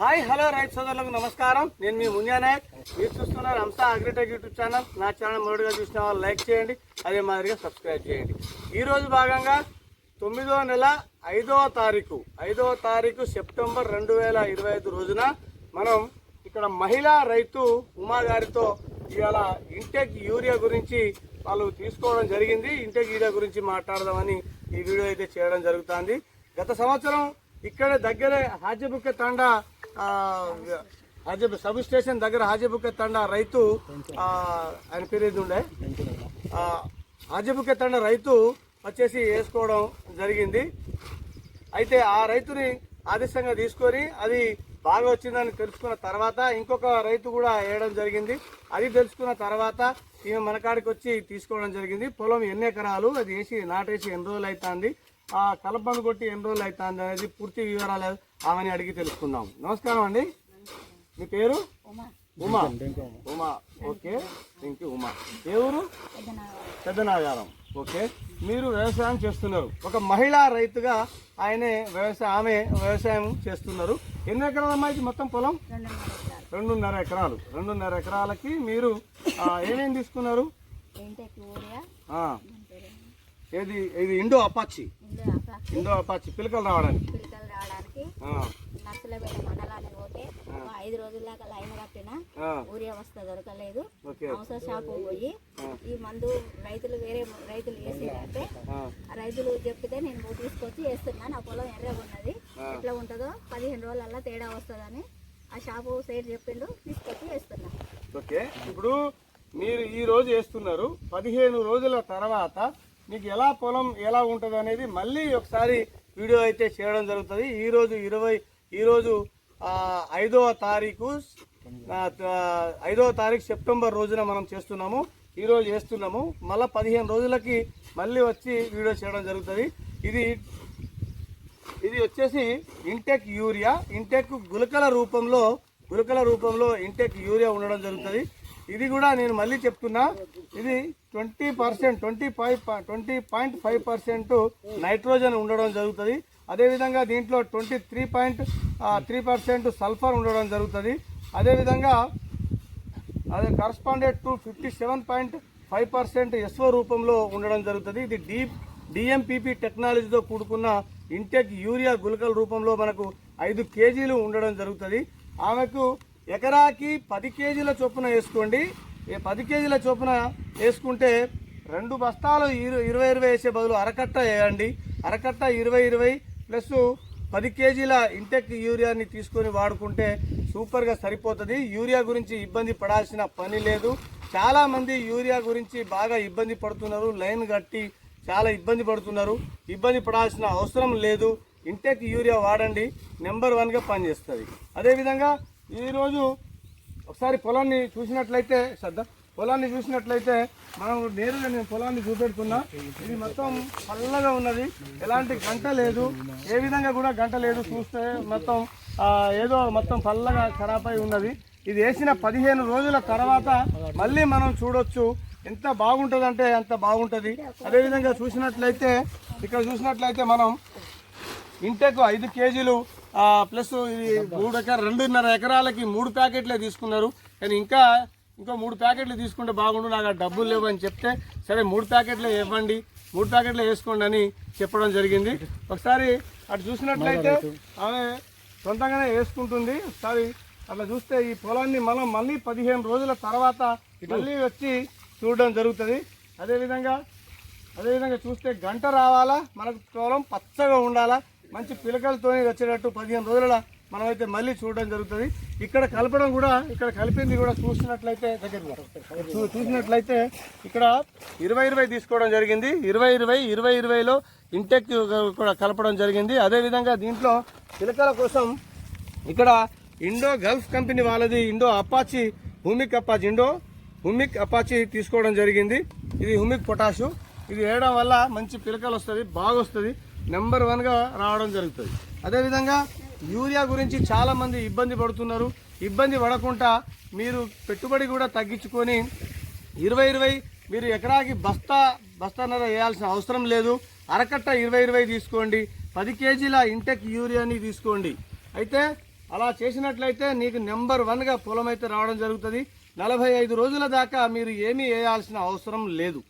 Hi hello రైతు సోదరులకు నమస్కారం. నేను మీ మున్యా నాయక్. మీరు చూస్తున్నారు అంశా అగ్రిటెక్ యూట్యూబ్ ఛానల్. నా ఛానల్ మొదటిగా చూసిన వాళ్ళు లైక్ చేయండి అదే మాదిరిగా సబ్స్క్రైబ్ చేయండి. ఈరోజు భాగంగా తొమ్మిదో నెల ఐదవ తారీఖు ఐదవ తారీఖు సెప్టెంబర్ రెండు వేల ఇరవై ఐదు రోజున మనం ఇక్కడ మహిళా రైతు ఉమా గారితో ఇవాళ ఇంటెక్ యూరియా గురించి వాళ్ళు తీసుకోవడం జరిగింది. ఇంటెక్ యూరియా గురించి మాట్లాడదామని ఈ వీడియో అయితే చేయడం జరుగుతుంది. గత సంవత్సరం ఇక్కడ దగ్గరే హాజీబుక్క తండా ఆ, హాజీ సబ్ స్టేషన్ దగ్గర హాజీబుక్క తండా రైతు ఆయన పేరు ఏది ఉండే? ఆ, హాజీబుక్క రైతు వచ్చేసి వేసుకోవడం జరిగింది. అయితే ఆ రైతుని ఆదేశంగా తీసుకొని అది బాగా వచ్చిందని తెలుసుకున్న తర్వాత ఇంకొక రైతు కూడా వేయడం జరిగింది. అది తెలుసుకున్న తర్వాత ఈమె మనకాడికి వచ్చి తీసుకోవడం జరిగింది. పొలం ఎన్ని ఎకరాలు? అది వేసి నాటేసి ఎన్ని రోజులు అవుతుంది? ఆ కలపను కొట్టి ఎన్ని రోజులు అవుతుంది అనేది పూర్తి వివరాలు ఆమెని అడిగి తెలుసుకుందాం. నమస్కారం అండి. మీ పేరు? Uma. Uma. Okay. Thank you Uma. ఏ ఊరు? పెద్దనాగారం. ఓకే. మీరు వ్యవసాయం చేస్తున్నారు. ఒక మహిళా రైతుగా ఆయనే వ్యవసాయం ఆమె వ్యవసాయం చేస్తున్నారు. ఎన్ని ఎకరాల అమ్మాయికి మొత్తం పొలం? రెండున్నర ఎకరాలు. రెండున్నర ఎకరాలకి మీరు ఆ, ఏమేమి తీసుకున్నారు? ఏది ఇది ఇండో అపాచి. Indo Apache. పిలకలు రావడానికి. ఆ, నర్సులపేట మండలానికి పోతే ఐదు రోజుల దాకా లైన్ కట్టినా ఆ, ఊరియా వస్తా దొరకలేదు. అవసర షాపు పోయి ఈ మందు రైతులు వేరే రైతులు ఆ. రైతులు చెప్తే నేను తీసుకొచ్చి వేస్తున్నా. నా పొలం ఎర్రగా ఉన్నది. ఎట్లా ఉంటుందో పదిహేను రోజులల్లా తేడా వస్తుందని ఆ షాపు సైడ్ చెప్పిండు. తీసుకొచ్చి వేస్తున్నా. ఓకే. ఇప్పుడు మీరు ఈ రోజు వేస్తున్నారు. పదిహేను రోజుల తర్వాత మీకు ఎలా పొలం ఎలా ఉంటుంది అనేది మళ్ళీ ఒకసారి వీడియో అయితే చేయడం జరుగుతుంది. ఈరోజు ఇరవై ఈరోజు ఐదవ తారీఖు ఐదవ తారీఖు సెప్టెంబర్ రోజున మనం చేస్తున్నాము. ఈరోజు చేస్తున్నాము. మళ్ళీ పదిహేను రోజులకి మళ్ళీ వచ్చి వీడియో చేయడం జరుగుతుంది. ఇది ఇది వచ్చేసి ఇంటెక్ యూరియా. ఇంటెక్ గులకల రూపంలో గులకల రూపంలో ఇంటెక్ యూరియా ఉండడం జరుగుతుంది. ఇది కూడా నేను మళ్ళీ చెప్తున్నా. ఇది twenty percent twenty five twenty point five percent nitrogen ఉండడం జరుగుతుంది. అదేవిధంగా దీంట్లో twenty three point three percent sulphur ఉండడం జరుగుతుంది. అదేవిధంగా అదే corresponded to fifty seven point five percent SO రూపంలో ఉండడం జరుగుతుంది. ఇది డీప్ డిఎంపీపీ టెక్నాలజీతో కూడుకున్న ఇంటెక్ యూరియా గుళికల రూపంలో మనకు ఐదు కేజీలు ఉండడం జరుగుతుంది. ఆమెకు ఎకరాకి పది కేజీల చొప్పున వేసుకోండి. ఏ పది కేజీల చొప్పున వేసుకుంటే రెండు బస్తాలు ఇరవై ఇరవై వేసే బదులు అరకట్ట వేయండి. అరకట్ట ఇరవై ఇరవై ప్లస్ పది కేజీల ఇంటెక్ యూరియాని తీసుకొని వాడుకుంటే సూపర్గా సరిపోతుంది. యూరియా గురించి ఇబ్బంది పడాల్సిన పని లేదు. చాలామంది యూరియా గురించి బాగా ఇబ్బంది పడుతున్నారు. లైన్ కట్టి చాలా ఇబ్బంది పడుతున్నారు. ఇబ్బంది పడాల్సిన అవసరం లేదు. ఇంటెక్ యూరియా వాడండి. నెంబర్ వన్గా పనిచేస్తుంది. అదేవిధంగా ఈరోజు ఒకసారి పొలాన్ని చూసినట్లయితే శ్రద్ధ పొలాన్ని చూసినట్లయితే మనం నేరుగా నేను పొలాన్ని చూపెడుతున్నా. ఇది మొత్తం పల్లగా ఉన్నది. ఎలాంటి గంట లేదు. ఏ విధంగా కూడా గంట లేదు. చూస్తే మొత్తం ఏదో మొత్తం పల్లగా ఖరాబ్ అయి ఉన్నది. ఇది వేసిన పదిహేను రోజుల తర్వాత మళ్ళీ మనం చూడొచ్చు. ఎంత బాగుంటుంది అంటే అంత బాగుంటుంది. అదేవిధంగా చూసినట్లయితే ఇక్కడ చూసినట్లయితే మనం ఇంటకు ఐదు కేజీలు ప్లస్ ఇది మూడు ఎకరా రెండున్నర ఎకరాలకి మూడు ప్యాకెట్లే తీసుకున్నారు. కానీ ఇంకా ఇంకో మూడు ప్యాకెట్లు తీసుకుంటే బాగుండు నాకు ఆ డబ్బులు లేవు అని చెప్తే సరే మూడు ప్యాకెట్లే ఇవ్వండి మూడు ప్యాకెట్లు వేసుకోండి అని చెప్పడం జరిగింది. ఒకసారి అటు చూసినట్లయితే ఆమె సొంతంగానే వేసుకుంటుంది. ఒకసారి అట్లా చూస్తే ఈ పొలాన్ని మనం మళ్ళీ పదిహేను రోజుల తర్వాత మళ్ళీ వచ్చి చూడడం జరుగుతుంది. అదేవిధంగా అదేవిధంగా చూస్తే గంట రావాలా? మనకు కేవలం పచ్చగా ఉండాలా? మంచి పిలకలతో వచ్చేటట్టు పదిహేను రోజుల మనమైతే మళ్ళీ చూడడం జరుగుతుంది. ఇక్కడ కలపడం కూడా ఇక్కడ కలిపింది కూడా చూసినట్లయితే దగ్గర చూసినట్లయితే ఇక్కడ ఇరవై ఇరవై తీసుకోవడం జరిగింది. ఇరవై ఇరవై ఇరవై ఇరవైలో ఇంటెక్ కూడా కలపడం జరిగింది. అదేవిధంగా దీంట్లో పిలకల కోసం ఇక్కడ ఇండో గల్ఫ్ కంపెనీ వాళ్ళది Indo Apache humic Apache Indo humic Apache తీసుకోవడం జరిగింది. ఇది హుమిక్ పొటాషు. ఇది వేయడం వల్ల మంచి పిలకలు వస్తుంది బాగా వస్తుంది నెంబర్ వన్గా రావడం జరుగుతుంది. అదేవిధంగా యూరియా గురించి చాలామంది ఇబ్బంది పడుతున్నారు. ఇబ్బంది పడకుండా మీరు పెట్టుబడి కూడా తగ్గించుకొని ఇరవై ఇరవై మీరు ఎకరాకి బస్తా బస్తాన్నర వేయాల్సిన అవసరం లేదు. అరకట్ట ఇరవై ఇరవై తీసుకోండి. పది కేజీల ఇంటెక్ యూరియాని తీసుకోండి. అయితే అలా చేసినట్లయితే నీకు నెంబర్ వన్గా పొలం అయితే రావడం జరుగుతుంది. నలభై ఐదు రోజుల దాకా మీరు ఏమీ వేయాల్సిన అవసరం లేదు.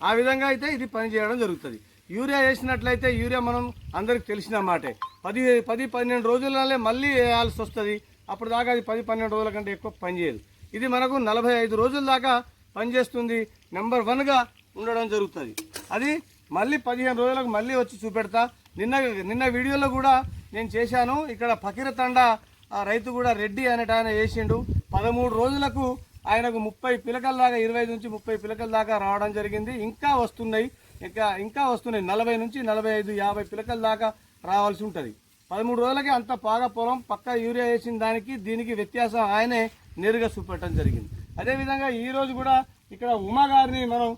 ఆ విధంగా అయితే ఇది పనిచేయడం జరుగుతుంది. యూరియా వేసినట్లయితే యూరియా మనం అందరికి తెలిసిన మాటే. పది పది పన్నెండు రోజులనే మళ్ళీ వేయాల్సి వస్తుంది. అప్పుడు దాకా అది పది పన్నెండు రోజుల కంటే ఎక్కువ పనిచేయదు ఇది మనకు నలభై ఐదు రోజుల దాకా పనిచేస్తుంది నెంబర్ వన్గా ఉండడం జరుగుతుంది. అది మళ్ళీ పదిహేను రోజులకు మళ్ళీ వచ్చి చూపెడతా. నిన్న నిన్న వీడియోలో కూడా నేను చేశాను. ఇక్కడ ఫకీరతండ ఆ రైతు కూడా రెడ్డి అనేట ఆయన వేసిండు. పదమూడు రోజులకు ఆయనకు ముప్పై పిలకల దాకా ఇరవై నుంచి ముప్పై పిలకల దాకా రావడం జరిగింది. ఇంకా వస్తున్నాయి. ఇంకా ఇంకా వస్తున్నాయి. నలభై నుంచి నలభై ఐదు యాభై పిలకల దాకా రావాల్సి ఉంటుంది. పదమూడు రోజులకి అంత బాగా పొలం పక్క యూరియా వేసిన దానికి దీనికి వ్యత్యాసం ఆయనే నేరుగా చూపెట్టడం జరిగింది. అదేవిధంగా ఈరోజు కూడా ఇక్కడ ఉమా గారిని మనం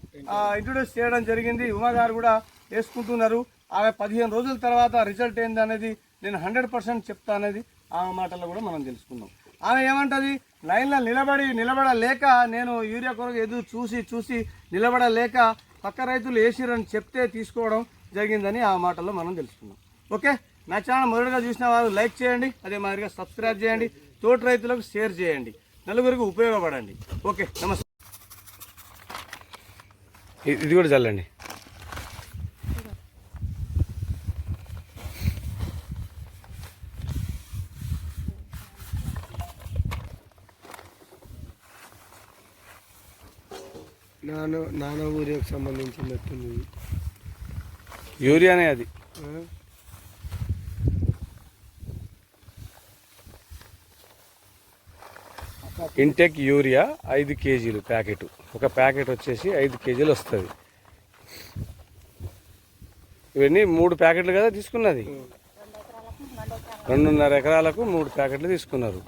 ఇంట్రొడ్యూస్ చేయడం జరిగింది. ఉమా గారు కూడా వేసుకుంటున్నారు. ఆమె పదిహేను రోజుల తర్వాత రిజల్ట్ ఏంది అనేది నేను హండ్రెడ్ పర్సెంట్ చెప్తా అనేది ఆమె మాటల్లో కూడా మనం తెలుసుకుందాం. ఆమె ఏమంటుంది? లైన్లో నిలబడి నిలబడలేక నేను యూరియా కొరకు ఎదురు చూసి చూసి నిలబడలేక పక్క రైతులు వేసిరని చెప్తే తీసుకోవడం జరిగిందని ఆ మాటల్లో మనం తెలుసుకుందాం ఓకే? నా ఛానల్ మొదటిగా చూసిన వారు లైక్ చేయండి అదే మాదిరిగా సబ్స్క్రైబ్ చేయండి తోటి రైతులకు షేర్ చేయండి నలుగురికి ఉపయోగపడండి. ఓకే? నమస్తే. ఇది కూడా చల్లండి. నాన్న నాన్న ఊరికి సంబంధించినట్టుంది యూరియానే అది? ఇంటెక్ యూరియా ఐదు కేజీలు ప్యాకెట్. ఒక ప్యాకెట్ వచ్చేసి ఐదు కేజీలు వస్తుంది. ఇవన్నీ మూడు ప్యాకెట్లు కదా తీసుకున్నది. రెండున్నర ఎకరాలకు మూడు ప్యాకెట్లు తీసుకున్నారు.